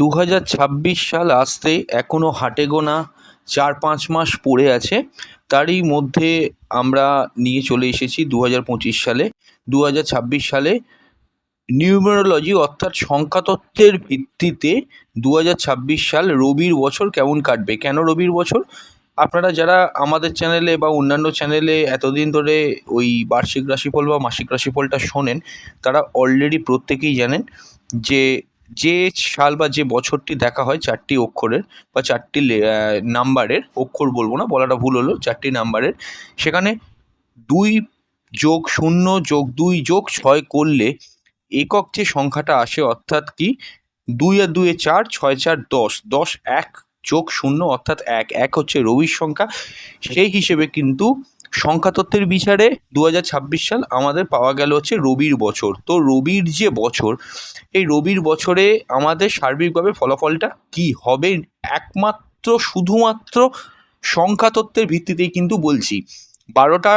দু হাজার ছাব্বিশ সাল আসতে এখনও হাটে গোনা চার পাঁচ মাস পড়ে আছে। তারই মধ্যে আমরা নিয়ে চলে এসেছি দু হাজার পঁচিশ সালে। দু হাজার ছাব্বিশ সালে নিউমেরোলজি অর্থাৎ সংখ্যাতত্ত্বের ভিত্তিতে দু হাজার ছাব্বিশ সাল রবির বছর কেমন কাটবে? কেন রবির বছর? আপনারা যারা আমাদের চ্যানেলে বা অন্যান্য চ্যানেলে এতদিন ধরে ওই বার্ষিক রাশিফল বা মাসিক রাশিফলটা শোনেন, তারা অলরেডি প্রত্যেকেই জানেন যে যে সাল বা যে বছরটি দেখা হয় চারটি অক্ষরের বা চারটি নাম্বারের, অক্ষর বলব না, বলাটা ভুল হলো, চারটি নাম্বারের, সেখানে দুই যোগ শূন্য যোগ দুই যোগ ছয় করলে একক যে সংখ্যাটা আসে অর্থাৎ কি? দুই আর দুয়ে চার, ছয় চার দশ দশ এক যোগ শূন্য অর্থাৎ এক এক হচ্ছে রবির সংখ্যা। সেই হিসেবে কিন্তু সংখ্যাতত্ত্বের বিচারে দু হাজার ছাব্বিশ সাল আমাদের পাওয়া গেল হচ্ছে রবির বছর। তো রবির যে বছর, এই রবির বছরে আমাদের সার্বিকভাবে ফলাফলটা কি হবে? একমাত্র, শুধুমাত্র সংখ্যাতত্ত্বের ভিত্তিতেই কিন্তু বলছি। বারোটা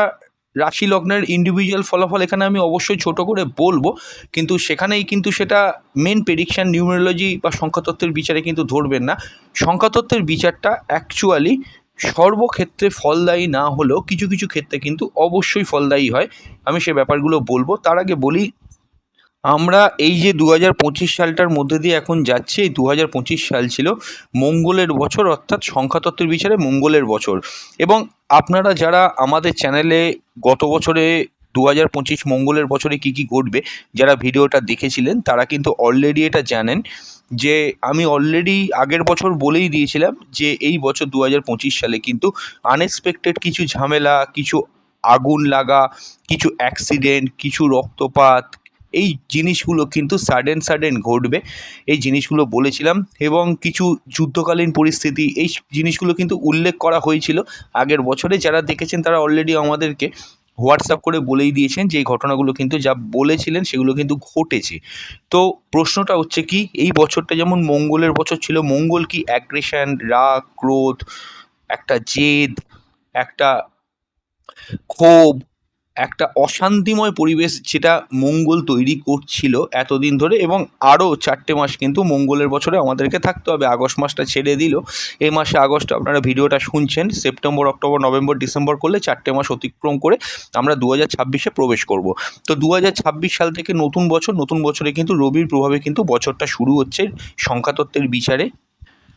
রাশি লগ্নের ইন্ডিভিজুয়াল ফলাফল এখানে আমি অবশ্যই ছোট করে বলব, কিন্তু সেখানেই কিন্তু সেটা মেন প্রেডিকশান নিউমেরোলজি বা সংখ্যাতত্ত্বের বিচারে কিন্তু ধরবেন না। সংখ্যাতত্ত্বের বিচারটা অ্যাকচুয়ালি সর্বক্ষেত্রে ফলদায়ী না হলেও কিছু কিছু ক্ষেত্রে কিন্তু অবশ্যই ফলদায়ী হয়। আমি সে ব্যাপারগুলো বলব। তার আগে বলি, আমরা এই যে দু হাজার পঁচিশ সালটার মধ্যে দিয়ে এখন যাচ্ছি, এই দু হাজার পঁচিশ সাল ছিল মঙ্গলের বছর, অর্থাৎ সংখ্যাতত্ত্বের বিচারে মঙ্গলের বছর। এবং আপনারা যারা আমাদের চ্যানেলে গত বছরে দু হাজার পঁচিশ মঙ্গলের বছরে কী কী ঘটবে, যারা ভিডিওটা দেখেছিলেন, তারা কিন্তু অলরেডি এটা জানেন যে আমি অলরেডি আগের বছর বলেই দিয়েছিলাম যে এই বছর দু হাজার পঁচিশ সালে কিন্তু আনএক্সপেক্টেড কিছু ঝামেলা, কিছু আগুন লাগা, কিছু অ্যাক্সিডেন্ট কিছু রক্তপাত, এই জিনিসগুলো কিন্তু সাডেন সাডেন ঘটবে। এই জিনিসগুলো বলেছিলাম এবং কিছু যুদ্ধকালীন পরিস্থিতি, এই জিনিসগুলো কিন্তু উল্লেখ করা হয়েছিল আগের বছরে। যারা দেখেছেন তারা অলরেডি আমাদেরকে হোয়াটসঅ্যাপ করে বলেই দিয়েছেন যে এই ঘটনাগুলো কিন্তু যা বলেছিলেন সেগুলো কিন্তু ঘটেছে। তো প্রশ্নটা হচ্ছে কি, এই বছরটা যেমন মঙ্গলের বছর ছিল, মঙ্গল কি অ্যাগ্রেশন রাগ, ক্রোধ, একটা জেদ, একটা ক্ষোভ একটা অশান্তিময় পরিবেশ যেটা মঙ্গল তৈরি করছিল এতদিন ধরে এবং আরও চারটে মাস কিন্তু মঙ্গলের বছরে আমাদেরকে থাকতে হবে। আগস্ট মাসটা ছেড়ে দিল। এই মাসে আগস্ট আপনারা ভিডিওটা শুনছেন। সেপ্টেম্বর, অক্টোবর, নভেম্বর, ডিসেম্বর করলে চারটে মাস অতিক্রম করে আমরা দু হাজার ছাব্বিশে প্রবেশ করব। তো দু হাজার ছাব্বিশ সাল থেকে নতুন বছর, নতুন বছরে কিন্তু রবির প্রভাবে কিন্তু বছরটা শুরু হচ্ছে সংখ্যাতত্ত্বের বিচারে।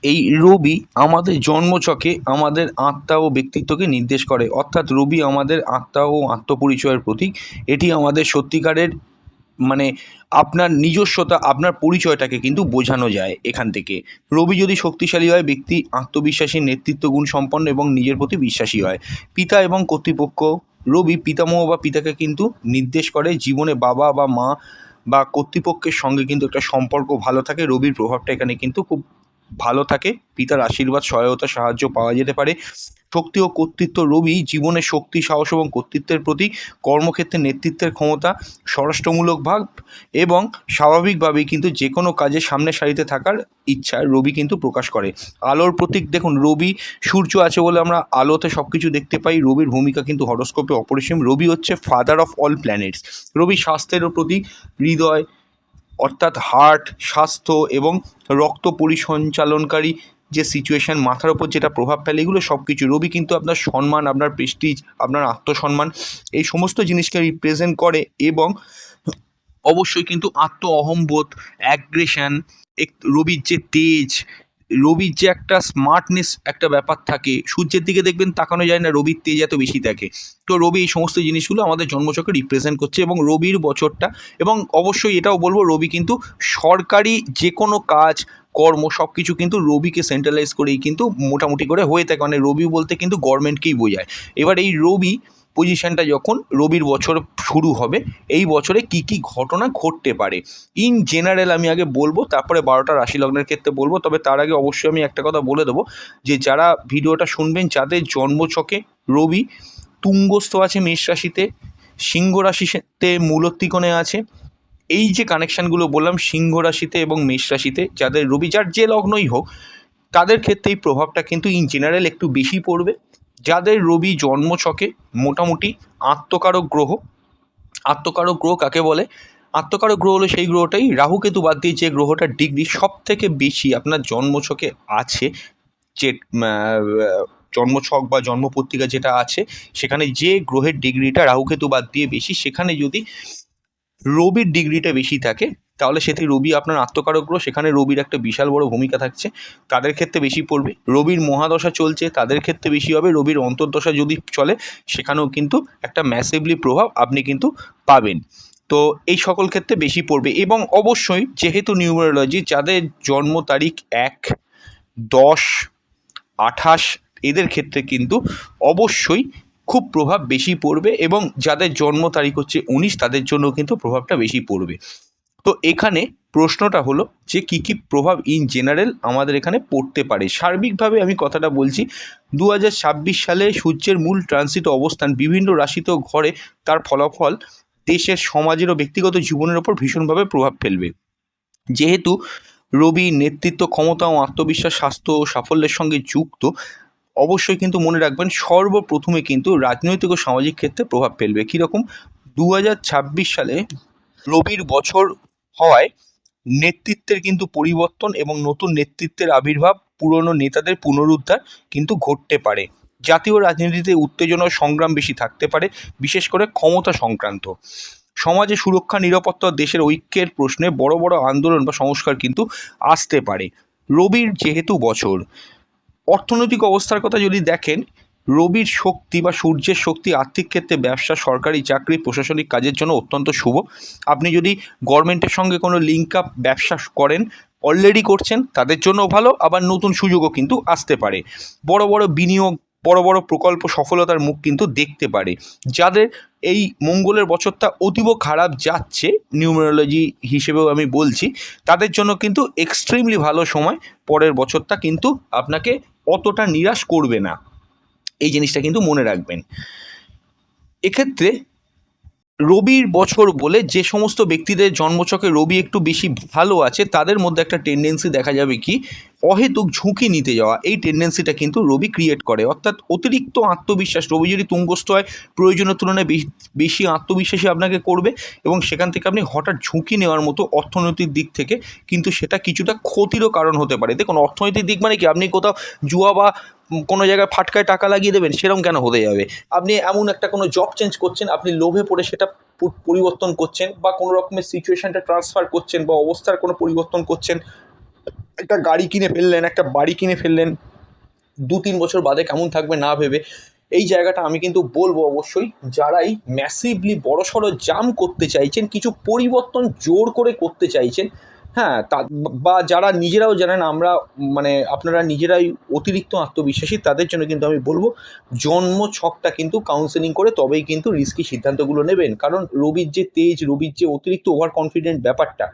এই রবি আমাদের জন্মছকে আমাদের আত্মা ও ব্যক্তিত্বকে নির্দেশ করে। অর্থাৎ রবি আমাদের আত্মা ও আত্মপরিচয়ের প্রতীক। এটি আমাদের সত্যিকারের মানে আপনার নিজস্বতা, আপনার পরিচয়টাকে কিন্তু বোঝানো যায় এখান থেকে। রবি যদি শক্তিশালী হয়, ব্যক্তি আত্মবিশ্বাসী, নেতৃত্ব গুণ সম্পন্ন এবং নিজের প্রতি বিশ্বাসী হয়। পিতা এবং কর্তৃপক্ষ, রবি পিতামহ বা পিতাকে কিন্তু নির্দেশ করে। জীবনে বাবা বা মা বা কর্তৃপক্ষের সঙ্গে কিন্তু একটা সম্পর্ক ভালো থাকে। রবির প্রভাবটা এখানে কিন্তু খুব ভালো থাকে। পিতার আশীর্বাদ, সহায়তা, সাহায্য পাওয়া যেতে পারে। শক্তি ও কর্তৃত্ব রবি জীবনের শক্তি, সাহস এবং কর্তৃত্বের প্রতি কর্মক্ষেত্রে নেতৃত্বের ক্ষমতা, স্বরাষ্ট্রমূলক ভাব এবং স্বাভাবিকভাবেই কিন্তু যে কোনো কাজে সামনে সারিতে থাকার ইচ্ছা রবি কিন্তু প্রকাশ করে। আলোর প্রতীক দেখুন, রবি সূর্য আছে বলে আমরা আলোতে সব কিছু দেখতে পাই। রবির ভূমিকা কিন্তু হরস্কোপে অপরিসীম। রবি হচ্ছে ফাদার অফ অল প্ল্যানেটস রবি স্বাস্থ্যেরও প্রতি হৃদয় অর্থাৎ হার্ট, স্বাস্থ্য এবং রক্ত পরিসঞ্চালনকারী যে সিচুয়েশান মাথার ওপর যেটা প্রভাব ফেলে, এগুলো সব কিছু রবি কিন্তু আপনার সম্মান, আপনার প্রেস্টিজ আপনার আত্মসম্মান, এই সমস্ত জিনিসকে রিপ্রেজেন্ট করে এবং অবশ্যই কিন্তু আত্ম অহম্বোধ অ্যাগ্রেশন এক রবির যে তেজ রবির যে একটা স্মার্টনেস একটা ব্যাপার থাকে, সূর্যের দিকে দেখবেন তাকানো যায় না, রবির তেজ এত বেশি থাকে। তো রবি এই সমস্ত জিনিসগুলো আমাদের জন্মচক্রে রিপ্রেজেন্ট করছে এবং রবির বছরটা এবং অবশ্যই এটাও বলব, রবি কিন্তু সরকারি যে কোনো কাজ, কর্ম সব কিছু কিন্তু রবিকে সেন্ট্রালাইজ করেই কিন্তু মোটামুটি করে হয়ে থাকে। মানে রবি বলতে কিন্তু গভর্নমেন্টকেই বোঝায়। এবার এই রবি পজিশনটা যখন রবির বছর শুরু হবে, এই বছরে কি কি ঘটনা ঘটতে পারে? ইন জেনারেল আমি আগে বলব, তারপরে বারোটা রাশি লগ্নের ক্ষেত্রে বলব, তবে তার আগে অবশ্যই আমি একটা কথা বলে দেবো যে, যারা ভিডিওটা শুনবেন, যাদের জন্মছকে রবি তুঙ্গস্থ আছে মেষ রাশিতে, সিংহ রাশিতে মূলত্রিকোণে আছে, এই যে কানেকশানগুলো বললাম, সিংহ রাশিতে এবং মেষ রাশিতে, যাদের রবি, যার যে লগ্নই হোক, তাদের ক্ষেত্রে এই প্রভাবটা কিন্তু ইন জেনারেল একটু বেশি পড়বে। যাদের রবি জন্মছকে মোটামুটি আত্মকারক গ্রহ। আত্মকারক গ্রহ কাকে বলে? আত্মকারক গ্রহ হলো সেই গ্রহটাই রাহু কেতু বাদ দিয়ে যে গ্রহটার ডিগ্রি সব থেকে বেশি আপনার জন্মছকে আছে, যে জন্মছক বা জন্মপত্রিকা যেটা আছে, সেখানে যে গ্রহের ডিগ্রিটা রাহুকেতু বাদ দিয়ে বেশি, সেখানে যদি রবির ডিগ্রিটা বেশি থাকে তাহলে সেটি রবি আপনার আত্মকারক গ্রহ, সেখানে রবির একটা বিশাল বড় ভূমিকা থাকছে। তাদের ক্ষেত্রে বেশি পড়বে। রবির মহাদশা চলছে, তাদের ক্ষেত্রে বেশি হবে। রবির অন্তর্দশা যদি চলে, সেখানেও কিন্তু একটা ম্যাসিভলি প্রভাব আপনি কিন্তু পাবেন। তো এই সকল ক্ষেত্রে বেশি পড়বে এবং অবশ্যই যেহেতু নিউমারোলজি যাদের জন্ম তারিখ এক, দশ, আঠাশ, এদের ক্ষেত্রে কিন্তু অবশ্যই খুব প্রভাব বেশি পড়বে এবং যাদের জন্ম তারিখ হচ্ছে উনিশ, তাদের জন্য কিন্তু প্রভাবটা বেশি পড়বে। তো এখানে প্রশ্নটা হলো যে কী কী প্রভাব ইন জেনারেল আমাদের এখানে পড়তে পারে। সার্বিকভাবে আমি কথাটা বলছি দু হাজার ছাব্বিশ সালে সূর্যের মূল ট্রানজিট অবস্থান বিভিন্ন রাশিত ঘরে তার ফলাফল দেশের সমাজের ও ব্যক্তিগত জীবনের ওপর ভীষণভাবে প্রভাব ফেলবে। যেহেতু রবি নেতৃত্ব ক্ষমতা ও আত্মবিশ্বাস, স্বাস্থ্য ও সাফল্যের সঙ্গে যুক্ত, অবশ্যই কিন্তু মনে রাখবেন সর্বপ্রথমে কিন্তু রাজনৈতিক ও সামাজিক ক্ষেত্রে প্রভাব ফেলবে। কীরকম? দু হাজার ছাব্বিশ সালে রবির বছর হওয়ায় নেতৃত্বের কিন্তু পরিবর্তন এবং নতুন নেতৃত্বের আবির্ভাব পুরনো নেতাদের পুনরুদ্ধার কিন্তু ঘটতে পারে। জাতীয় রাজনীতিতে উত্তেজনা সংগ্রাম বেশি থাকতে পারে, বিশেষ করে ক্ষমতা সংক্রান্ত। সমাজে সুরক্ষা, নিরাপত্তা দেশের ঐক্যের প্রশ্নে বড় বড় আন্দোলন বা সংস্কার কিন্তু আসতে পারে। রবির যেহেতু বছর, অর্থনৈতিক অবস্থার কথা যদি দেখেন রবির শক্তি বা সূর্যের শক্তি আর্থিক ক্ষেত্রে ব্যবসা, সরকারি চাকরি, প্রশাসনিক কাজের জন্য অত্যন্ত শুভ। আপনি যদি গভর্নমেন্টের সঙ্গে কোনো লিঙ্ক আপ ব্যবসা করেন অলরেডি করছেন, তাদের জন্য ভালো, আবার নতুন সুযোগও কিন্তু আসতে পারে। বড় বড় বিনিয়োগ, বড় বড় প্রকল্প সফলতার মুখ কিন্তু দেখতে পারে। যাদের এই মঙ্গলের বছরটা অতীব খারাপ যাচ্ছে নিউমারোলজি হিসেবেও আমি বলছি, তাদের জন্য কিন্তু এক্সট্রিমলি ভালো সময়। পরের বছরটা কিন্তু আপনাকে অতটা নিরাশ করবে না। এই জিনিসটা কিন্তু মনে রাখবেন। এক্ষেত্রে রবির বছর বলে যে সমস্ত ব্যক্তিদের জন্মচকে রবি একটু বেশি ভালো আছে, তাদের মধ্যে একটা টেন্ডেন্সি দেখা যাবে কি, অহেতুক ঝুঁকি নিতে যাওয়া, এই টেন্ডেন্সিটা কিন্তু রবি ক্রিয়েট করে। অর্থাৎ অতিরিক্ত আত্মবিশ্বাস, রবি যদি তুঙ্গস্থ হয়, প্রয়োজনের তুলনায় বেশ- বেশি আত্মবিশ্বাসী আপনাকে করবে এবং সেখান থেকে আপনি হঠাৎ ঝুঁকি নেওয়ার মতো অর্থনৈতিক দিক থেকে কিন্তু সেটা কিছুটা ক্ষতিরও কারণ হতে পারে। দেখুন, অর্থনৈতিক দিক মানে কি? আপনি কোথাও জুয়া বা কোনো জায়গায় ফাটকায় টাকা লাগিয়ে দেবেন সেরকম কেন হতে যাবে? আপনি এমন একটা কোনো জব চেঞ্জ করছেন, আপনি লোভে পড়ে সেটা পরিবর্তন করছেন বা কোনো রকমের সিচুয়েশানটা ট্রান্সফার করছেন বা অবস্থার কোনো পরিবর্তন করছেন, একটা গাড়ি কিনে ফেললেন, একটা বাড়ি কিনে ফেললেন, দু তিন বছর বাদে কেমন থাকবে না ভেবে, এই জায়গাটা আমি কিন্তু বলব অবশ্যই, যারাই ম্যাসিভলি বড়সড় জাম করতে চাইছেন, কিছু পরিবর্তন জোর করে করতে চাইছেন হ্যাঁ তা বা যারা নিজেরাও জানেন, আমরা মানে আপনারা নিজেরাই অতিরিক্ত আত্মবিশ্বাসী, তাদের জন্য কিন্তু আমি বলব, জন্ম ছকটা কিন্তু কাউন্সেলিং করে তবেই কিন্তু রিস্কি সিদ্ধান্তগুলো নেবেন। কারণ রবির যে তেজ, রবির যে অতিরিক্ত ওভার কনফিডেন্ট ব্যাপারটা,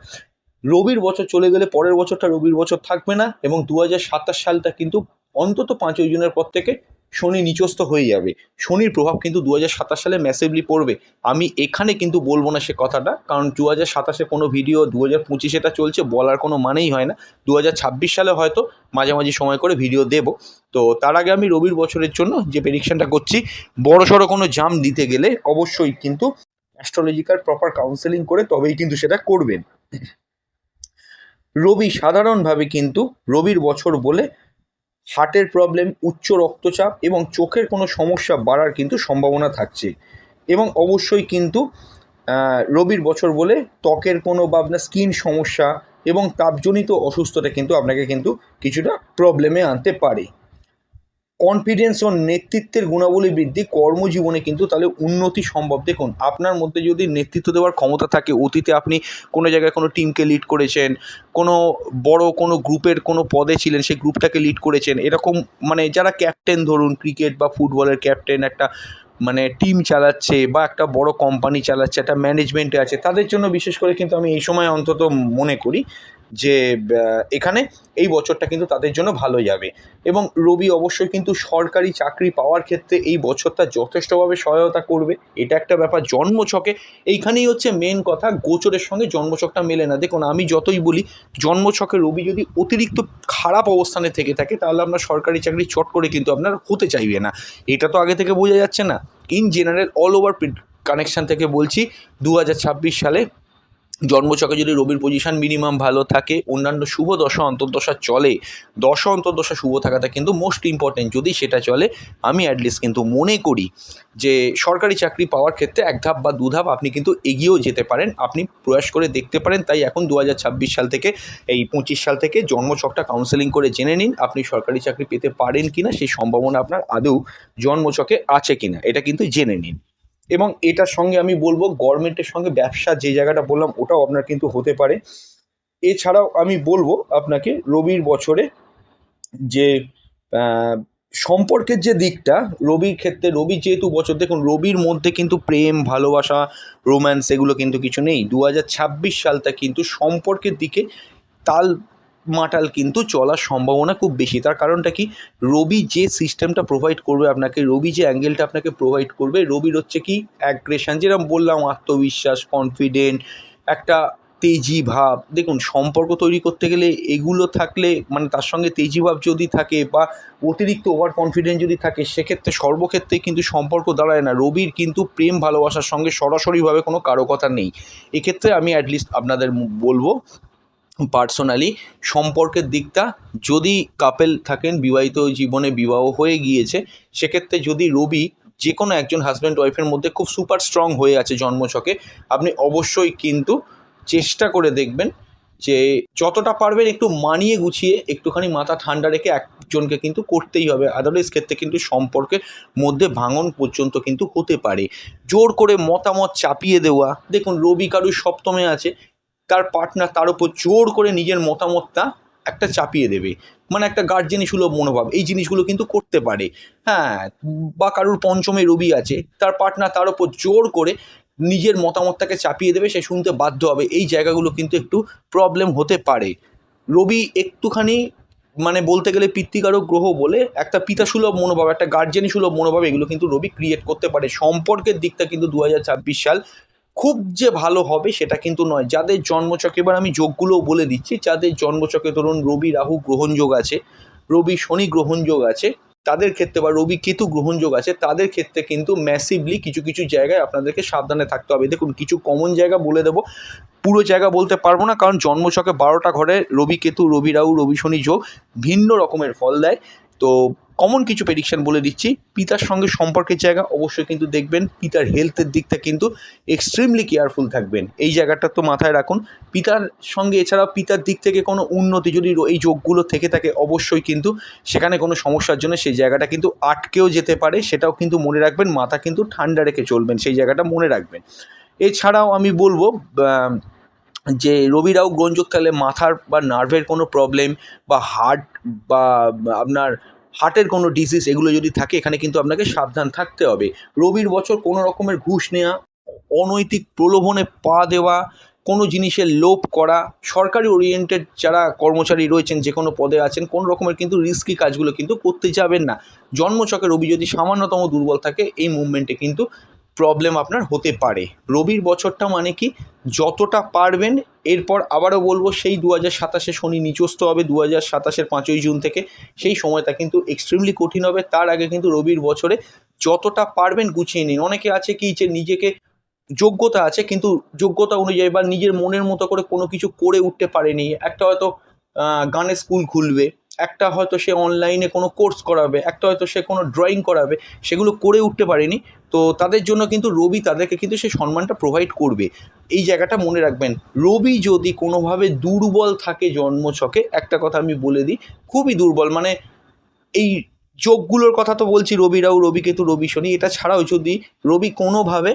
রবির বছর চলে গেলে পরের বছরটা রবির বছর থাকবে না এবং দু হাজার সাতাশ সালটা কিন্তু অন্তত পাঁচই জুনের পর থেকে শনি নিচস্থ হয়ে যাবে। শনির প্রভাব কিন্তু দু হাজার সাতাশ সালে ম্যাসিভলি পড়বে। আমি এখানে কিন্তু বলব না সে কথাটা, কারণ দু হাজার সাতাশে কোনো ভিডিও দু হাজার পঁচিশেটা চলছে, বলার কোনো মানেই হয় না। দু হাজার ছাব্বিশ সালে হয়তো মাঝামাঝি সময় করে ভিডিও দেব। তো তার আগে আমি রবির বছরের জন্য যে প্রেডিকশানটা করছি, বড় সড়ো কোনো জাম দিতে গেলে অবশ্যই কিন্তু অ্যাস্ট্রোলজিক্যাল প্রপার কাউন্সেলিং করে তবেই কিন্তু সেটা করবেন। রবি সাধারণভাবে কিন্তু রবির বছর বলে হার্টের প্রবলেম, উচ্চ রক্তচাপ এবং চোখের কোনো সমস্যা বাড়ার কিন্তু সম্ভাবনা থাকছে। এবং অবশ্যই কিন্তু রবির বছর বলে ত্বকের কোনো বা আপনার স্কিন সমস্যা এবং তাপজনিত অসুস্থতা কিন্তু আপনাকে কিন্তু কিছুটা প্রবলেমে আনতে পারে। কনফিডেন্স ও নেতৃত্বের গুণাবলী বৃদ্ধি কর্মজীবনে কিন্তু তাহলে উন্নতি সম্ভব। দেখুন, আপনার মধ্যে যদি নেতৃত্ব দেওয়ার ক্ষমতা থাকে, অতীতে আপনি কোনো জায়গায় কোনো টিমকে লিড করেছেন, কোনো বড় কোনো গ্রুপের কোনো পদে ছিলেন, সেই গ্রুপটাকে লিড করেছেন, এরকম মানে যারা ক্যাপ্টেন ধরুন ক্রিকেট বা ফুটবলের ক্যাপ্টেন একটা মানে টিম চালাচ্ছে বা একটা বড় কোম্পানি চালাচ্ছে, একটা ম্যানেজমেন্টে আছে, তাদের জন্য বিশেষ করে কিন্তু আমি এই সময় অন্তত মনে করি যে এখানে এই বছরটা কিন্তু তাদের জন্য ভালো যাবে এবং রবি অবশ্যই কিন্তু সরকারি চাকরি পাওয়ার ক্ষেত্রে এই বছরটা যথেষ্টভাবে সহায়তা করবে। এটা একটা ব্যাপার জন্মছকে। এইখানেই হচ্ছে মেন কথা, গোচরের সঙ্গে জন্মছকটা মেলে না। দেখুন, আমি যতই বলি, জন্মছকে রবি যদি অতিরিক্ত খারাপ অবস্থানে থেকে থাকে, তাহলে আপনার সরকারি চাকরি চট করে কিন্তু আপনার হতে চাইবে না। এটা তো আগে থেকে বোঝা যাচ্ছে না। In general all over connection থেকে বলছি, দু হাজার ছাব্বিশ সালে জন্মছকে যদি রবির পজিশন মিনিমাম ভালো থাকে, অন্যান্য শুভ দশা, অন্তর্দশা চলে, দশা, অন্তর্দশা শুভ থাকাটা কিন্তু মোস্ট ইম্পর্টেন্ট যদি সেটা চলে, আমি অ্যাটলিস্ট কিন্তু মনে করি যে সরকারি চাকরি পাওয়ার ক্ষেত্রে এক ধাপ বা দু ধাপ আপনি কিন্তু এগিয়েও যেতে পারেন। আপনি প্রয়াস করে দেখতে পারেন। তাই এখন দু হাজার ছাব্বিশ সাল থেকে, এই পঁচিশ সাল থেকে জন্মচকটা কাউন্সেলিং করে জেনে নিন, আপনি সরকারি চাকরি পেতে পারেন কিনা, সেই সম্ভাবনা আপনার আদৌ জন্মচকে আছে কিনা, এটা কিন্তু জেনে নিন। এবং এটার সঙ্গে আমি বলব গভর্নমেন্টের সঙ্গে ব্যবসা যে জায়গাটা বললাম, ওটাও আপনার কিন্তু হতে পারে। এছাড়াও আমি বলব আপনাকে, রবির বছরে যে সম্পর্কের যে দিকটা, রবির ক্ষেত্রে, রবি যেহেতু বছর, দেখুন রবির মধ্যে কিন্তু প্রেম, ভালোবাসা রোম্যান্স এগুলো কিন্তু কিছু নেই। দু হাজার ছাব্বিশ সালটা কিন্তু সম্পর্কের দিকে তাল মাটাল কিন্তু চলার সম্ভাবনা খুব বেশি। তার কারণটা কি? রবি যে সিস্টেমটা প্রোভাইড করবে আপনাকে, রবি যে অ্যাঙ্গেলটা আপনাকে প্রোভাইড করবে, রবির হচ্ছে কি? অ্যাগ্রেশন যেরকম বললাম, আত্মবিশ্বাস কনফিডেন্ট একটা তেজি ভাব। দেখুন, সম্পর্ক তৈরি করতে গেলে এগুলো থাকলে মানে তার সঙ্গে তেজি ভাব যদি থাকে বা অতিরিক্ত ওভার কনফিডেন্ট যদি থাকে, সেক্ষেত্রে সর্বক্ষেত্রে কিন্তু সম্পর্ক দাঁড়ায় না। রবির কিন্তু প্রেম, ভালোবাসার সঙ্গে সরাসরিভাবে কোনো কারও কথা নেই। এক্ষেত্রে আমি অ্যাটলিস্ট আপনাদের বলব পার্সোনালি সম্পর্কের দিকটা যদি কাপেল থাকেন, বিবাহিত জীবনে বিবাহ হয়ে গিয়েছে, সেক্ষেত্রে যদি রবি যে কোনো একজন হাজব্যান্ড ওয়াইফের মধ্যে খুব সুপার স্ট্রং হয়ে আছে জন্মছকে, আপনি অবশ্যই কিন্তু চেষ্টা করে দেখবেন যে যতটা পারবেন একটু মানিয়ে গুছিয়ে একটুখানি মাথা ঠান্ডা রেখে একজনকে কিন্তু করতেই হবে। আদারওয়াইজ ক্ষেত্রে কিন্তু সম্পর্কের মধ্যে ভাঙন পর্যন্ত কিন্তু হতে পারে। জোর করে মতামত চাপিয়ে দেওয়া। দেখুন রবি কারুর সপ্তমে আছে তার পার্টনার তার উপর জোর করে নিজের মতামতটা একটা চাপিয়ে দেবে। মানে একটা গার্জেনি সুলভ মনোভাব, এই জিনিসগুলো কিন্তু করতে পারে। হ্যাঁ বা কারুর পঞ্চমে রবি আছে, তার পার্টনার তার উপর জোর করে নিজের মতামতটাকে চাপিয়ে দেবে, সে শুনতে বাধ্য হবে। এই জায়গাগুলো কিন্তু একটু প্রবলেম হতে পারে। রবি একটুখানি মানে বলতে গেলে পিতৃকারক গ্রহ বলে একটা পিতাসুলভ মনোভাব, একটা গার্জেনি সুলভ মনোভাব, এগুলো কিন্তু রবি ক্রিয়েট করতে পারে। সম্পর্কের দিকটা কিন্তু দু হাজার ছাব্বিশ সাল খুব যে ভালো হবে সেটা কিন্তু নয়। যাদের জন্মচকে, এবার আমি যোগগুলোও বলে দিচ্ছি, যাদের জন্মচকে ধরুন রবি, রাহু গ্রহণযোগ আছে, রবি, শনি গ্রহণযোগ আছে, তাদের ক্ষেত্রে বা রবি, কেতু গ্রহণযোগ আছে, তাদের ক্ষেত্রে কিন্তু ম্যাসিভলি কিছু কিছু জায়গায় আপনাদেরকে সাবধানে থাকতে হবে। দেখুন, কিছু কমন জায়গা বলে দেবো। পুরো জায়গা বলতে পারব না, কারণ জন্মছকে বারোটা ঘরে রবি, কেতু, রবি, রাহু, রবি, শনি যোগ ভিন্ন রকমের ফল দেয়। তো কমন কিছু প্রেডিকশন বলে দিচ্ছি। পিতার সঙ্গে সম্পর্কের জায়গা অবশ্যই কিন্তু দেখবেন। পিতার হেলথের দিকটা কিন্তু এক্সট্রিমলি কেয়ারফুল থাকবেন। এই জায়গাটা তো মাথায় রাখুন। পিতার সঙ্গে এছাড়াও পিতার দিক থেকে কোনো উন্নতি যদি এই যোগগুলো থেকে থাকে, অবশ্যই কিন্তু সেখানে কোনো সমস্যার জন্য সেই জায়গাটা কিন্তু আটকেও যেতে পারে। সেটাও কিন্তু মনে রাখবেন। মাথা কিন্তু ঠান্ডা রেখে চলবেন। সেই জায়গাটা মনে রাখবেন। এছাড়াও আমি বলব যে রবিরাও গ্রহণযোগ তাহলে মাথার বা নার্ভের কোনো প্রবলেম বা হার্ট বা আপনার হার্টের কোনো ডিজিজ এগুলো যদি থাকে, এখানে কিন্তু আপনাকে সাবধান থাকতে হবে। রবির বছর কোনো রকমের ঘুষ নেওয়া অনৈতিক প্রলোভনে পা দেওয়া, কোনো জিনিসের লোভ করা, সরকারি ওরিয়েন্টেড যারা কর্মচারী রয়েছেন, যে কোনো পদে আছেন, কোন রকমের কিন্তু রিস্কি কাজগুলো কিন্তু করতে যাবেন না। জন্মচকে রবি যদি সামান্যতম দুর্বল থাকে, এই মুভমেন্টে কিন্তু প্রবলেম আপনার হতে পারে। রবির বছরটা মানে কি? যতটা পারবেন, এরপর আবারও বলব, সেই দু হাজার সাতাশে শনি নিচস্ত হবে দু হাজার সাতাশের পাঁচই জুন থেকে, সেই সময়টা কিন্তু এক্সট্রিমলি কঠিন হবে। তার আগে কিন্তু রবির বছরে যতটা পারবেন গুছিয়ে নিন। অনেকে আছে কি যে নিজেকে যোগ্যতা আছে, কিন্তু যোগ্যতা অনুযায়ী বা নিজের মনের মতো করে কোনো কিছু করে উঠতে পারেনি। একটা হয়তো গানের স্কুল খুলবে। একটা হয়তো সে অনলাইনে কোনো কোর্স করাবে, একটা হয়তো সে কোনো ড্রয়িং করাবে, সেগুলো করে উঠতে পারেনি। তো তাদের জন্য কিন্তু রবি তাদেরকে কিন্তু সেই সম্মানটা প্রোভাইড করবে। এই জায়গাটা মনে রাখবেন, রবি যদি কোনোভাবে দুর্বল থাকে জন্মছকে, একটা কথা আমি বলে দিই, খুবই দুর্বল। মানে এই যোগগুলোর কথা তো বলছি রবি রাহু রবি কেতু রবি শনি, এটা ছাড়াও যদি রবি কোনোভাবে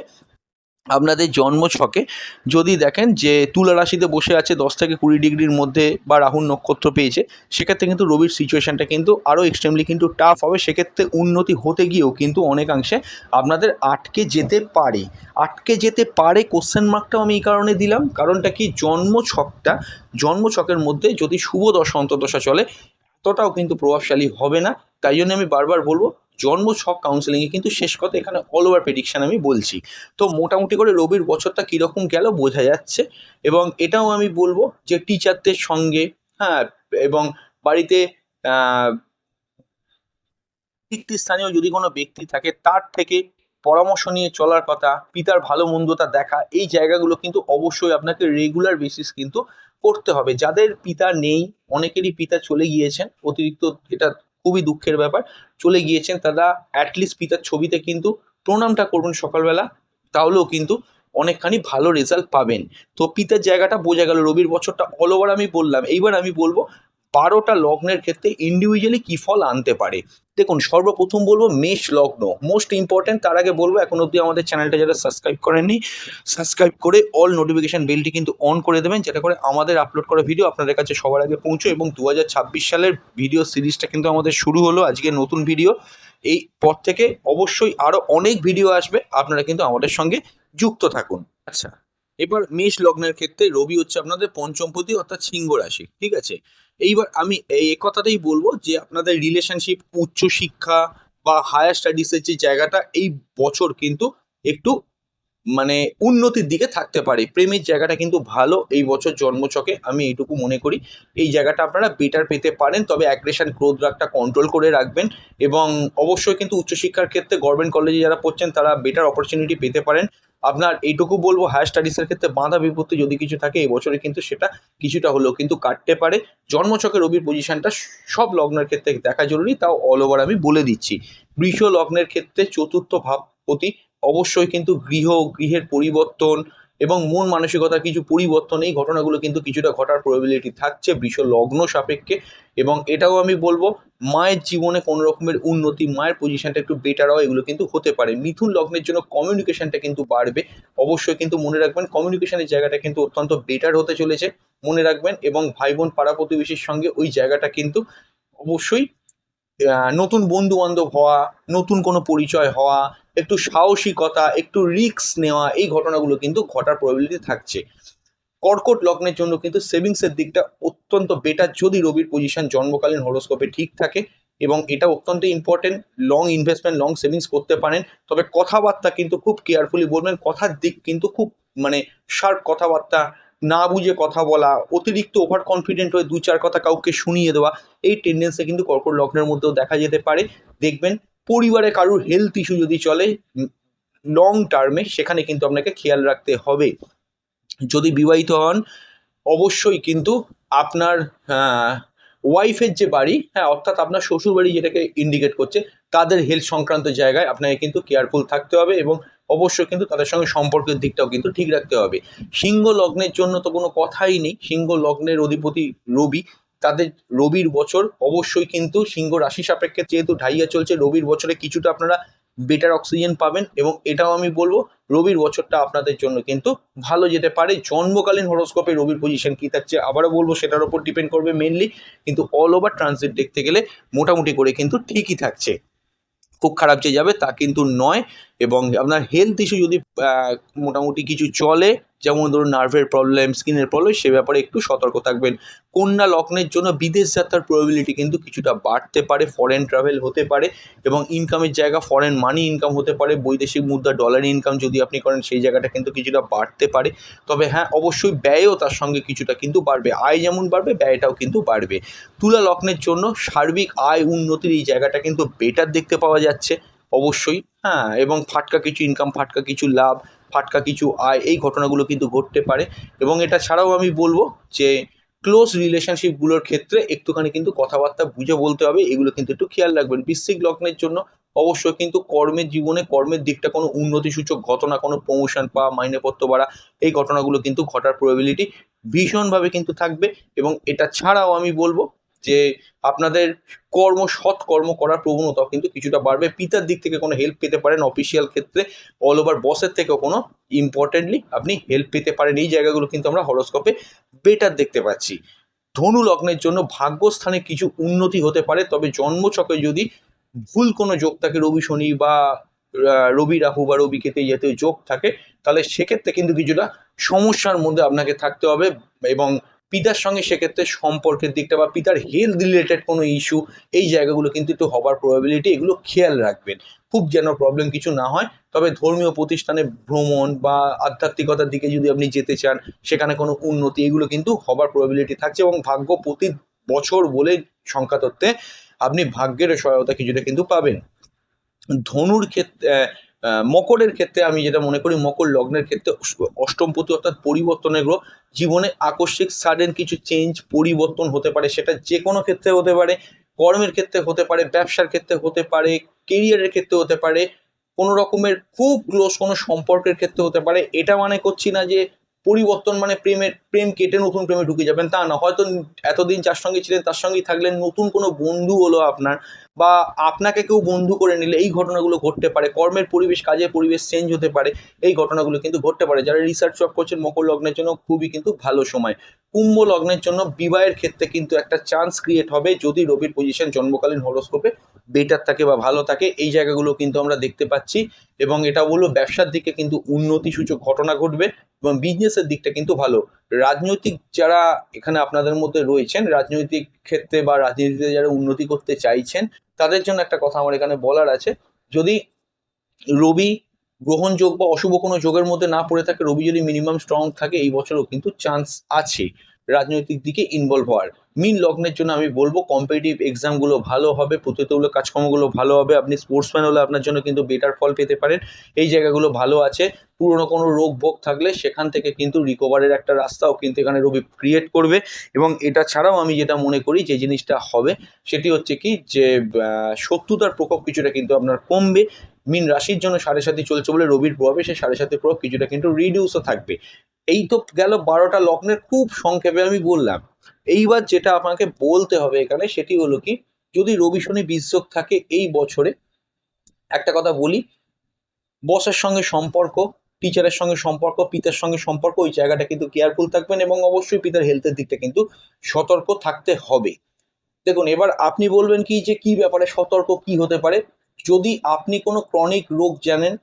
আপনাদের জন্ম ছকে যদি দেখেন যে তুলা রাশিতে বসে আছে দশ থেকে কুড়ি ডিগ্রির মধ্যে বা রাহুর নক্ষত্র পেয়েছে, সেক্ষেত্রে কিন্তু রবির সিচুয়েশানটা কিন্তু আরও এক্সট্রিমলি কিন্তু টাফ হবে। সেক্ষেত্রে উন্নতি হতে গিয়েও কিন্তু অনেকাংশে আপনাদের আটকে যেতে পারে। আটকে যেতে পারে কোশ্চেন মার্কটাও আমি এই কারণে দিলাম। কারণটা কি? জন্মছকটা জন্মছকের মধ্যে যদি শুভ দশা, অন্তর্দশা চলে, এতটাও কিন্তু প্রভাবশালী হবে না। তাই জন্য আমি বারবার বলব জন্ম ছক কাউন্সেলিংয়ে কিন্তু শেষ কথা এখানে অল ওভার প্রেডিকশান আমি বলছি। তো মোটামুটি করে রবির বছরটা কীরকম গেল বোঝা যাচ্ছে এবং এটাও আমি বলব যে টিচারদের সঙ্গে হ্যাঁ এবং বাড়িতে স্থানীয় যদি কোনো ব্যক্তি থাকে তার থেকে পরামর্শ নিয়ে চলার কথা, পিতার ভালো মন্দতা দেখা, এই জায়গাগুলো কিন্তু অবশ্যই আপনাকে রেগুলার বেসিস কিন্তু করতে হবে। যাদের পিতা নেই, অনেকেরই পিতা চলে গিয়েছেন, অতিরিক্ত এটা খুবই দুঃখের ব্যাপার। চলে গিয়েছেন তারা অ্যাটলিস্ট পিতার ছবিতে কিন্তু প্রণামটা করবেন সকালবেলা, তাহলেও কিন্তু অনেকখানি ভালো রেজাল্ট পাবেন। তো পিতার জায়গাটা বোঝা গেল, রবির বছরটা অল ওভার আমি বললাম। এইবার আমি বলব বারোটা লগ্নের ক্ষেত্রে ইন্ডিভিজুয়ালি কী ফল আনতে পারে? দেখুন, সর্বপ্রথম বলব মেষ লগ্ন। মোস্ট ইম্পর্ট্যান্ট তার আগে বলব, এখন অবধি আমাদের চ্যানেলটা যারা সাবস্ক্রাইব করেননি সাবস্ক্রাইব করে অল নোটিফিকেশান বেলটি কিন্তু অন করে দেবেন যেটা করে আমাদের আপলোড করা ভিডিও আপনাদের কাছে সবার আগে পৌঁছো এবং দু হাজার ছাব্বিশ সালের ভিডিও সিরিজটা কিন্তু আমাদের শুরু হলো, আজকে নতুন ভিডিও এই পর থেকে অবশ্যই আরও অনেক ভিডিও আসবে, আপনারা কিন্তু আমাদের সঙ্গে যুক্ত থাকুন। আচ্ছা। এবার মেষ লগ্নের ক্ষেত্রে রবি হচ্ছে আপনাদের পঞ্চমপতি অর্থাৎ সিংহ রাশি, ঠিক আছে? এইবার আমি এই কথাটাই বলব যে আপনাদের রিলেশনশিপ উচ্চ শিক্ষা বা হায়ার স্টাডিজের যে জায়গাটা, এই বছর কিন্তু একটু মানে উন্নতির দিকে থাকতে পারে। প্রেমের জায়গাটা কিন্তু ভালো, এই বছর জন্মচকে আমি এইটুকু মনে করি। এই জায়গাটা আপনারা বেটার পেতে পারেন, তবে অ্যাগ্রেশন ক্রোধ রাগটা কন্ট্রোল করে রাখবেন এবং অবশ্যই কিন্তু উচ্চশিক্ষার ক্ষেত্রে গভর্নমেন্ট কলেজে যারা পড়ছেন, তারা বেটার অপরচুনিটি পেতে পারেন। আপনার এইটুকু বলব হায়ার স্টাডিজের ক্ষেত্রে বাঁধা বিপত্তি যদি কিছু থাকে, এই বছরে কিন্তু সেটা কিছুটা হলেও কিন্তু কাটতে পারে। জন্মছকে রবির পজিশনটা সব লগ্নের ক্ষেত্রে দেখা জরুরি, তাও অল ওভার আমি বলে দিচ্ছি। বৃষ লগ্নের ক্ষেত্রে চতুর্থ ভাবপতি অবশ্যই কিন্তু গৃহ, গৃহের পরিবর্তন এবং মন মানসিকতার কিছু পরিবর্তন, এই ঘটনাগুলো কিন্তু কিছুটা ঘটার প্রবাবিলিটি থাকছে বৃষ লগ্ন সাপেক্ষে এবং এটাও আমি বলব, মায়ের জীবনে কোনো রকমের উন্নতি, মায়ের পজিশনটা একটু বেটার হয় এগুলো কিন্তু হতে পারে। মিথুন লগ্নের জন্য কমিউনিকেশনটা কিন্তু বাড়বে। অবশ্যই কিন্তু মনে রাখবেন কমিউনিকেশনের জায়গাটা কিন্তু অত্যন্ত বেটার হতে চলেছে, মনে রাখবেন এবং ভাই বোন পাড়া প্রতিবেশীর সঙ্গে ওই জায়গাটা কিন্তু অবশ্যই নতুন বন্ধু বান্ধব হওয়া, নতুন কোনো পরিচয় হওয়া একটু সাহসিকতা, একটু রিস্ক নেওয়া, এই ঘটনাগুলো কিন্তু ঘটার প্রবাবিলিটি থাকছে। কর্কট লগ্নের জন্য কিন্তু সেভিংসের দিকটা অত্যন্ত বেটার যদি রবির পজিশন জন্মকালীন হরোস্কোপে ঠিক থাকে এবং এটা অত্যন্ত important long investment long savings করতে পারেন। তবে কথাবার্তা কিন্তু খুব কেয়ারফুলি বলবেন, কথার দিক কিন্তু খুব মানে শার্প কথাবার্তা, না বুঝে কথা বলা, অতিরিক্ত ওভার কনফিডেন্ট হয়ে দু চার কথা কাউকে শুনিয়ে দেওয়া, এই টেন্ডেন্সি কিন্তু কর্কট লগ্নের মধ্যেও দেখা যেতে পারে। দেখবেন পরিবারে কারুর হেলথ ইস্যু যদি চলে লং টার্মে সেখানে কিন্তু আপনাকে খেয়াল রাখতে হবে। যদি বিবাহিত হন, অবশ্যই কিন্তু আপনার ওয়াইফের যে বাড়ি হ্যাঁ অর্থাৎ আপনার শ্বশুর বাড়ি যেটাকে ইন্ডিকেট করছে, তাদের হেলথ সংক্রান্ত জায়গায় আপনাকে কিন্তু কেয়ারফুল থাকতে হবে এবং অবশ্যই কিন্তু তাদের সঙ্গে সম্পর্কের দিকটাও কিন্তু ঠিক রাখতে হবে। সিংহ লগ্নের জন্য তো কোনো কথাই নেই। সিংহ লগ্নের অধিপতি রবি তাদের রবির বছর অবশ্যই কিন্তু সিংহ রাশি সাপেক্ষে যেহেতু ঢাইয়া চলছে, রবির বছরে কিছুটা আপনারা বেটার অক্সিজেন পাবেন এবং এটাও আমি বলব, রবির বছরটা আপনাদের জন্য কিন্তু ভালো যেতে পারে। জন্মকালীন হরোস্কোপে রবির পজিশন কী থাকছে আবারও বলব, সেটার ওপর ডিপেন্ড করবে মেনলি কিন্তু অল ওভার ট্রানজিট দেখতে গেলে মোটামুটি করে কিন্তু ঠিকই থাকছে। খুব খারাপ যে যাবে তা কিন্তু নয়। এবং আপনার হেলথ ইস্যু যদি মোটামুটি কিছু চলে, যেমন ধরুন নার্ভের প্রবলেম স্কিনের প্রবলেম সে ব্যাপারে একটু সতর্ক থাকবেন। কন্যা লগ্নের জন্য বিদেশ যাত্রার প্রবাবিলিটি কিন্তু কিছুটা বাড়তে পারে ফরেন ট্রাভেল হতে পারে এবং ইনকামের জায়গা ফরেন মানি ইনকাম হতে পারে, বৈদেশিক মুদ্রা ডলার ইনকাম যদি আপনি করেন, সেই জায়গাটা কিন্তু কিছুটা বাড়তে পারে। তবে হ্যাঁ অবশ্যই ব্যয়ও তার সঙ্গে কিছুটা কিন্তু বাড়বে। আয় যেমন বাড়বে, ব্যয়টাও কিন্তু বাড়বে। তুলা লগ্নের জন্য সার্বিক আয় উন্নতির এই জায়গাটা কিন্তু বেটার দেখতে পাওয়া যাচ্ছে। অবশ্যই হ্যাঁ এবং ফাটকা কিছু ইনকাম ফাটকা কিছু লাভ, ফাটকা কিছু আয়, এই ঘটনাগুলো কিন্তু ঘটতে পারে। এবং এটা ছাড়াও আমি বলব যে ক্লোজ রিলেশনশিপগুলোর ক্ষেত্রে একটুখানি কিন্তু কথাবার্তা বুঝে বলতে হবে, এগুলো কিন্তু একটু খেয়াল রাখবেন। বৃশ্চিক লগ্নের জন্য অবশ্যই কিন্তু কর্মের জীবনে কর্মের দিকটা কোনো উন্নতিসূচক ঘটনা, কোনো প্রমোশন পাওয়া মাইনেপত্র বাড়া, এই ঘটনাগুলো কিন্তু ঘটার প্রবাবিলিটি ভীষণভাবে কিন্তু থাকবে। এবং এটা ছাড়াও আমি বলব যে আপনাদের কর্ম, সৎ কর্ম করার প্রবণতাও কিন্তু কিছুটা বাড়বে। পিতার দিক থেকে কোনো হেল্প পেতে পারেন অফিসিয়াল ক্ষেত্রে। অল ওভার বসের থেকেও কোনো ইম্পর্টেন্টলি আপনি হেল্প পেতে পারেন। এই জায়গাগুলো কিন্তু আমরা হরোস্কোপে বেটার দেখতে পাচ্ছি। ধনু লগ্নের জন্য ভাগ্যস্থানে কিছু উন্নতি হতে পারে। তবে জন্মছকে যদি ভুল কোনো যোগ থাকে, রবি শনি বা রবি রাহু বা রবি কেতে জাতীয় যোগ থাকে, তাহলে সেক্ষেত্রে কিন্তু কিছুটা সমস্যার মধ্যে আপনাকে থাকতে হবে এবং পিতার সঙ্গে সেক্ষেত্রে সম্পর্কের দিকটা বা পিতার হেলথ রিলেটেড কোনো ইস্যু এই জায়গাগুলো কিন্তু একটু হবার প্রবাবিলিটি এগুলো খেয়াল রাখবেন। খুব যেন প্রবলেম কিছু না হয়, তবে ধর্মীয় প্রতিষ্ঠানে ভ্রমণ বা আধ্যাত্মিকতার দিকে যদি আপনি যেতে চান, সেখানে কোনো উন্নতি, এগুলো কিন্তু হবার প্রবাবিলিটি থাকছে এবং ভাগ্য প্রতি বছর বলে সংখ্যা তত্ত্বে আপনি ভাগ্যের সহায়তা কিছুটা কিন্তু পাবেন। ধনুর ক্ষেত্রে মকরের ক্ষেত্রে আমি যেটা মনে করি, মকর লগ্নের ক্ষেত্রে অষ্টমপতি অর্থাৎ পরিবর্তনের গ্রহ, জীবনে আকস্মিক সাডেন কিছু চেঞ্জ পরিবর্তন হতে পারে, সেটা যে কোনো ক্ষেত্রে হতে পারে, কর্মের ক্ষেত্রে হতে পারে, ব্যবসার ক্ষেত্রে হতে পারে কেরিয়ারের ক্ষেত্রে হতে পারে, কোনো রকমের খুব ক্লোজ কোনো সম্পর্কের ক্ষেত্রে হতে পারে, এটা মানে করছি না যে পরিবর্তন মানে প্রেমের, প্রেম কেটে নতুন প্রেমে ঢুকে যাবেন, তা না। হয়তো এতদিন যার সঙ্গে ছিলেন, তার সঙ্গেই থাকলেন, নতুন কোনো বন্ধু হলো আপনার বা আপনাকে কেউ বন্ধু করে নিলে এই ঘটনাগুলো ঘটতে পারে, কর্মের পরিবেশ, কাজের পরিবেশ চেঞ্জ হতে পারে, এই ঘটনাগুলো কিন্তু ঘটতে পারে। যারা রিসার্চ ওয়ার্ক করছেন, মকর লগ্নের জন্য খুবই কিন্তু ভালো সময়। কুম্ভ লগ্নের জন্য বিবাহের ক্ষেত্রে কিন্তু একটা চান্স ক্রিয়েট হবে যদি রবির পজিশন জন্মকালীন হরোস্কোপে বেটার থাকে বা ভালো থাকে। এই জায়গাগুলো কিন্তু আমরা দেখতে পাচ্ছি এবং এটা বলব ব্যবসার দিকে কিন্তু উন্নতি সূচক ঘটনা ঘটবে এবং বিজনেসের দিকটা কিন্তু ভালো। রাজনৈতিক যারা এখানে আপনাদের মধ্যে রয়েছেন, রাজনৈতিক ক্ষেত্রে বা রাজনীতিতে যারা উন্নতি করতে চাইছেন, তাদের জন্য একটা কথা আমার এখানে বলার আছে। যদি রবি গ্রহণযোগ বা অশুভ কোনো যোগের মধ্যে না পড়ে থাকে, রবি যদি মিনিমাম স্ট্রং থাকে, এই বছরও কিন্তু চান্স আছে রাজনৈতিক দিকে ইনভলভ হওয়ার। মিন লগ্নের জন্য আমি বলব কম্পিটিটিভ এক্সামগুলো ভালো হবে, প্রতিযোগিতামূলক কাজকর্মগুলো ভালো হবে, আপনি স্পোর্টসম্যান হলে আপনার জন্য কিন্তু বেটার ফল পেতে পারেন। এই জায়গাগুলো ভালো আছে, পুরনো কোনো রোগ ভোগ থাকলে সেখান থেকে কিন্তু রিকভারের একটা রাস্তাও কিন্তু এখানে রবি ক্রিয়েট করবে এবং এটা ছাড়াও আমি যেটা মনে করি যে জিনিসটা হবে সেটি হচ্ছে কি যে শত্রুতার প্রকোপ কিছুটা কিন্তু আপনার কমবে। মিন রাশির জন্য সাড়ে সাথে চলছে বলে রবির প্রভাবে সে সাড়ে সাথে প্রভাব কিছুটা কিন্তু রিডিউসও থাকবে। এই তো গেল বারোটা লগ্নের খুব সংক্ষেপে আমি বললাম। এইবার যেটা আপনাকে বলতে হবে এখানে সেটি হলো কি, যদি রবি শনি বিশ্বক থাকে এই বছরে, একটা কথা বলি, বসের সঙ্গে সম্পর্ক টিচারের সঙ্গে সম্পর্ক, পিতার সঙ্গে সম্পর্ক, ওই জায়গাটা কিন্তু কেয়ারফুল থাকবেন এবং অবশ্যই পিতার হেলথের দিকটা কিন্তু সতর্ক থাকতে হবে। দেখুন, এবার আপনি বলবেন কি যে কি ব্যাপারে সতর্ক কি হতে পারে? যদি আপনি কোনো ক্রনিক রোগ জানেন,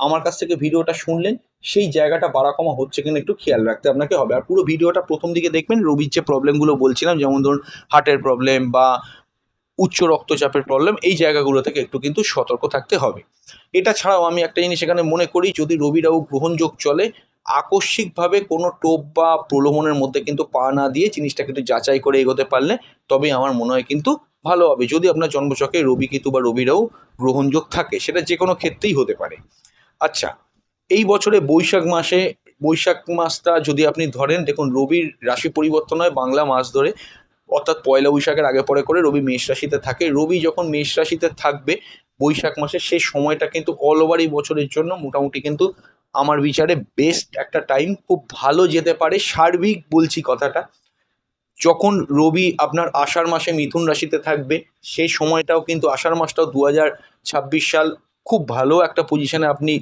আমার কাছ থেকে ভিডিওটা শুনলেন সেই জায়গাটা বাড়া কমা হচ্ছে কিনা একটু খেয়াল রাখতে আপনাকে হবে। আর পুরো ভিডিওটা প্রথম দিকে দেখবেন রবির যে প্রবলেমগুলো বলছিলাম, যেমন ধরুন হার্টের প্রবলেম বা উচ্চ রক্তচাপের প্রবলেম এই জায়গাগুলো থেকে একটু কিন্তু সতর্ক থাকতে হবে। এটা ছাড়াও আমি একটা জিনিস এখানে মনে করি, যদি রবি রাহু গ্রহণযোগ চলে, আকস্মিকভাবে কোনো টোপ বা প্রলোভনের মধ্যে কিন্তু পা না দিয়ে জিনিসটা কিন্তু যাচাই করে এগোতে পারলে তবেই আমার মনে হয় কিন্তু ভালো হবে। যদি আপনার জন্মচকে রবি কেতু বা রবি রাহু গ্রহণযোগ থাকে, সেটা যে কোনো ক্ষেত্রেই হতে পারে। আচ্ছা এই বছরে বৈশাখ মাসে, বৈশাখ মাসটা যদি আপনি ধরেন, দেখুন রবির রাশি পরিবর্তন হয় বাংলা মাস ধরে, অর্থাৎ পয়লা বৈশাখের আগে পরে করে রবি মেষ রাশিতে থাকে। রবি যখন মেষ রাশিতে থাকবে, বৈশাখ মাসে সেই সময়টা কিন্তু অল ওভার এই বছরের জন্য মোটামুটি কিন্তু আমার বিচারে বেস্ট একটা টাইম খুব ভালো যেতে পারে। সার্বিক বলছি কথাটা, যখন রবি আপনার আষাঢ় মাসে মিথুন রাশিতে থাকবে, সেই সময়টাও কিন্তু আষাঢ় মাসটাও দু হাজার ছাব্বিশ সাল খুব ভালো একটা পজিশানে আপনি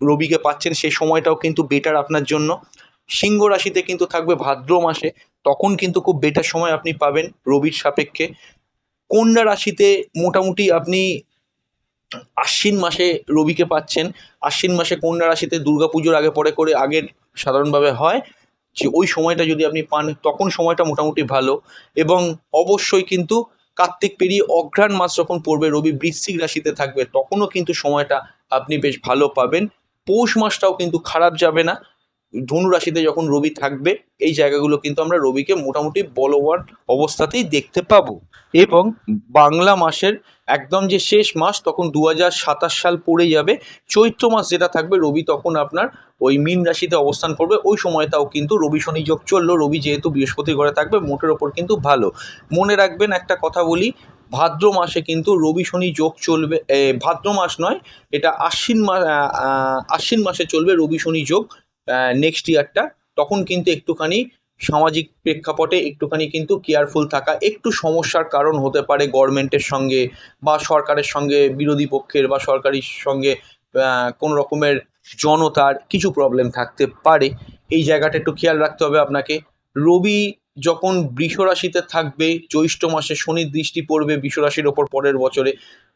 রবিকে পাচ্ছেন, সেই সময়টাও কিন্তু বেটার আপনার জন্য। সিংহ রাশিতে কিন্তু থাকবে ভাদ্র মাসে, তখন কিন্তু খুব বেটার সময় আপনি পাবেন রবির সাপেক্ষে। কন্যা রাশিতে মোটামুটি আপনি আশ্বিন মাসে রবিকে পাচ্ছেন। আশ্বিন মাসে কন্যা রাশিতে দুর্গাপুজোর আগে পরে করে আগের সাধারণভাবে হয়, যে ওই সময়টা যদি আপনি পান, তখন সময়টা মোটামুটি ভালো। এবং অবশ্যই কিন্তু কার্তিক পেরিয়ে অঘ্রাণ মাস যখন পড়বে, রবি বৃশ্চিক রাশিতে থাকবে, তখনও কিন্তু সময়টা আপনি বেশ ভালো পাবেন। পৌষ মাসটাও কিন্তু খারাপ যাবে না। ধনু রাশিতে যখন রবি থাকবে, এই জায়গাগুলো কিন্তু আমরা রবিকে মোটামুটি বলবান অবস্থাতেই দেখতে পাবো। এবং বাংলা মাসের একদম যে শেষ মাস, তখন দু হাজার সাতাশ সাল পড়ে যাবে। চৈত্র মাস যেটা থাকবে, রবি তখন আপনার ওই মীন রাশিতে অবস্থান করবে। ওই সময়টাও কিন্তু রবি শনি যোগ চলল। রবি যেহেতু বৃহস্পতি ঘরে থাকবে, মোটের ওপর কিন্তু ভালো। মনে রাখবেন একটা কথা বলি ভাদ্র মাসে কিন্তু রবি শনি যোগ চলবে ভাদ্র মাস নয়, এটা আশ্বিন মাস আশ্বিন মাসে চলবে রবি শনি যোগ নেক্সট ইয়ারটা তখন কিন্তু একটুখানি সামাজিক প্রেক্ষাপটে একটুখানি কিন্তু কেয়ারফুল থাকা একটু সমস্যার কারণ হতে পারে গভর্নমেন্টের সঙ্গে বা সরকারের সঙ্গে, বিরোধী পক্ষের বা সরকারির সঙ্গে কোনো রকমের জনতার কিছু প্রবলেম থাকতে পারে। এই জায়গাটা একটু খেয়াল রাখতে হবে আপনাকে। রবি যখন বৃষ রাশিতে থাকবে, জ্যৈষ্ঠ মাসে শনির দৃষ্টি পড়বে বৃষ রাশির ওপর পরের বছরে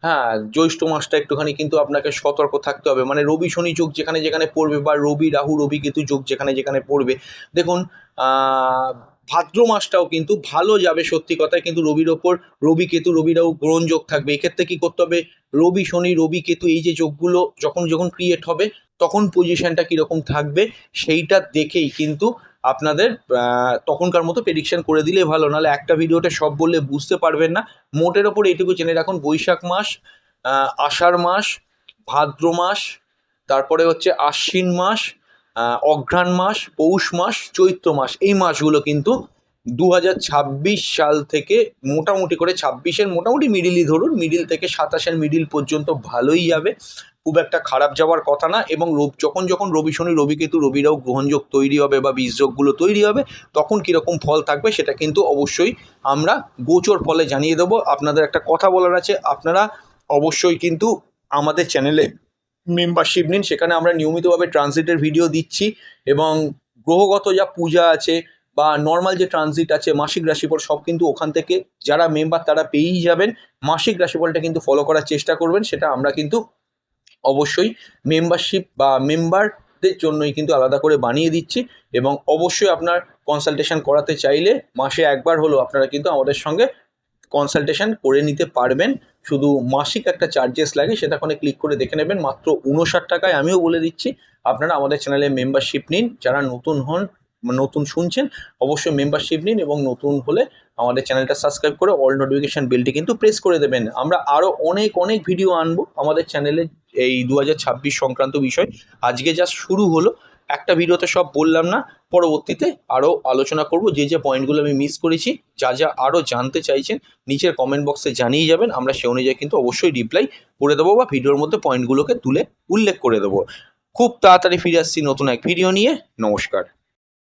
হ্যাঁ জ্যৈষ্ঠ মাসটা একটুখানি কিন্তু আপনাকে সতর্ক থাকতে হবে। মানে রবি শনি যোগ যেখানে যেখানে পড়বে বা রবি রাহু, রবি কেতু যোগ যেখানে যেখানে পড়বে, দেখুন ভাদ্র মাসটাও কিন্তু ভালো যাবে সত্যি কথায়, কিন্তু রবির ওপর রবি কেতু, রবি রাহু গ্রহণ যোগ থাকবে। এক্ষেত্রে কি করতে হবে? রবি শনি, রবি কেতু এই যে যোগগুলো যখন যখন ক্রিয়েট হবে, তখন পজিশনটা কীরকম থাকবে, সেইটা দেখেই কিন্তু আপনাদের তখনকার মতো প্রেডিকশান করে দিলে ভালো। নাহলে একটা ভিডিওতে সব বললে বুঝতে পারবেন না। মোটের ওপর এইটুকু জেনে রাখুন, বৈশাখ মাস আষাঢ় মাস, ভাদ্র মাস, তারপরে হচ্ছে আশ্বিন মাস অঘ্রাণ মাস, পৌষ মাস, চৈত্র মাস। এই মাসগুলো কিন্তু দু হাজার ছাব্বিশ সাল থেকে মোটামুটি করে ছাব্বিশের মোটামুটি মিডিলই ধরুন মিডিল থেকে সাতাশের মিডিল পর্যন্ত ভালোই যাবে। খুব একটা খারাপ যাওয়ার কথা না এবং যখন যখন রবি শনি, রবি কেতু, রবিরাও গ্রহণযোগ তৈরি হবে বা বীজযোগগুলো তৈরি হবে, তখন কীরকম ফল থাকবে সেটা কিন্তু অবশ্যই আমরা গোচর ফলে জানিয়ে দেবো। আপনাদের একটা কথা বলার আছে, আপনারা অবশ্যই কিন্তু আমাদের চ্যানেলে মেম্বারশিপ নিন। সেখানে আমরা নিয়মিতভাবে ট্রানজিটের ভিডিও দিচ্ছি এবং গ্রহগত যা পূজা আছে বা নর্মাল যে ট্রানজিট আছে, মাসিক রাশিফল সব কিন্তু ওখান থেকে যারা মেম্বার তারা পেয়েই যাবেন। মাসিক রাশিফলটা কিন্তু ফলো করার চেষ্টা করবেন, সেটা আমরা কিন্তু অবশ্যই মেম্বারশিপ বা মেম্বারদের জন্যই কিন্তু আলাদা করে বানিয়ে দিচ্ছি এবং অবশ্যই আপনার কনসালটেশন করাতে চাইলে মাসে একবার হলেও আপনারা কিন্তু আমাদের সঙ্গে কনসালটেশন করে নিতে পারবেন। শুধু মাসিক একটা চার্জেস লাগে, সেটা ওখানে ক্লিক করে দেখে নেবেন। মাত্র উনষাট টাকায় আমিও বলে দিচ্ছি, আপনারা আমাদের চ্যানেলে মেম্বারশিপ নিন। যারা নতুন হন নতুন শুনছেন, অবশ্যই মেম্বারশিপ নিন এবং নতুন হলে আমাদের চ্যানেলটা সাবস্ক্রাইব করে অল নোটিফিকেশান বেলটি কিন্তু প্রেস করে দেবেন। আমরা আরও অনেক অনেক ভিডিও আনব আমাদের চ্যানেলে এই দু হাজার ছাব্বিশ সংক্রান্ত বিষয়। আজকে জাস্ট শুরু হলো, একটা ভিডিওতে সব বললাম না, পরবর্তীতে আরও আলোচনা করব যে যে পয়েন্টগুলো আমি মিস করেছি, যা যা আরও জানতে চাইছেন, নিচের কমেন্ট বক্সে জানিয়ে যাবেন, আমরা সে অনুযায়ী কিন্তু অবশ্যই রিপ্লাই করে দেবো বা ভিডিওর মধ্যে পয়েন্টগুলোকে তুলে উল্লেখ করে দেবো। খুব তাড়াতাড়ি ফিরে আসছি নতুন এক ভিডিও নিয়ে। নমস্কার।